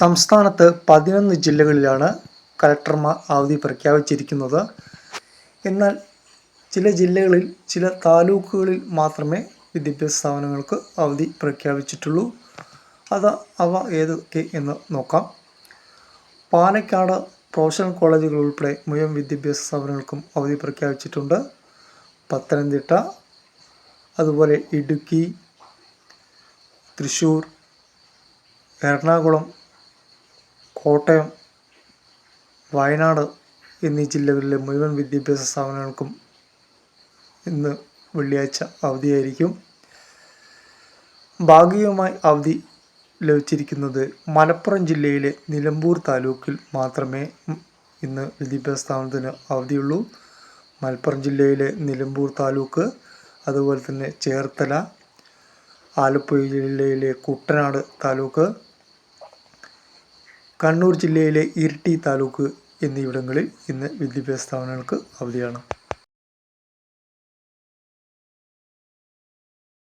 സംസ്ഥാനത്ത് പതിനൊന്ന് ജില്ലകളിലാണ് കലക്ടർമാർ അവധി പ്രഖ്യാപിച്ചിരിക്കുന്നത്. എന്നാൽ ചില ജില്ലകളിൽ ചില താലൂക്കുകളിൽ മാത്രമേ വിദ്യാഭ്യാസ സ്ഥാപനങ്ങൾക്ക് അവധി പ്രഖ്യാപിച്ചിട്ടുള്ളൂ. അത് അവ ഏതൊക്കെ എന്ന് നോക്കാം. പാലക്കാട് പ്രൊഫഷണൽ കോളേജുകൾ ഉൾപ്പെടെ മുഴുവൻ വിദ്യാഭ്യാസ സ്ഥാപനങ്ങൾക്കും അവധി പ്രഖ്യാപിച്ചിട്ടുണ്ട്. പത്തനംതിട്ട അതുപോലെ ഇടുക്കി തൃശ്ശൂർ എറണാകുളം കോട്ടയം വയനാട് എന്നീ ജില്ലകളിലെ മുഴുവൻ വിദ്യാഭ്യാസ സ്ഥാപനങ്ങൾക്കും ഇന്ന് വെള്ളിയാഴ്ച അവധിയായിരിക്കും. ഭാഗികമായി അവധി ലഭിച്ചിരിക്കുന്നത് മലപ്പുറം ജില്ലയിലെ നിലമ്പൂർ താലൂക്കിൽ മാത്രമേ ഇന്ന് വിദ്യാഭ്യാസ സ്ഥാപനത്തിന് അവധിയുള്ളൂ. മലപ്പുറം ജില്ലയിലെ നിലമ്പൂർ താലൂക്ക് അതുപോലെ തന്നെ ചേർത്തല ആലപ്പുഴ ജില്ലയിലെ കുട്ടനാട് താലൂക്ക് കണ്ണൂർ ജില്ലയിലെ ഇരിട്ടി താലൂക്ക് എന്നിവിടങ്ങളിൽ ഇന്ന് വിദ്യാഭ്യാസ സ്ഥാപനങ്ങൾക്ക് അവധിയാണ്.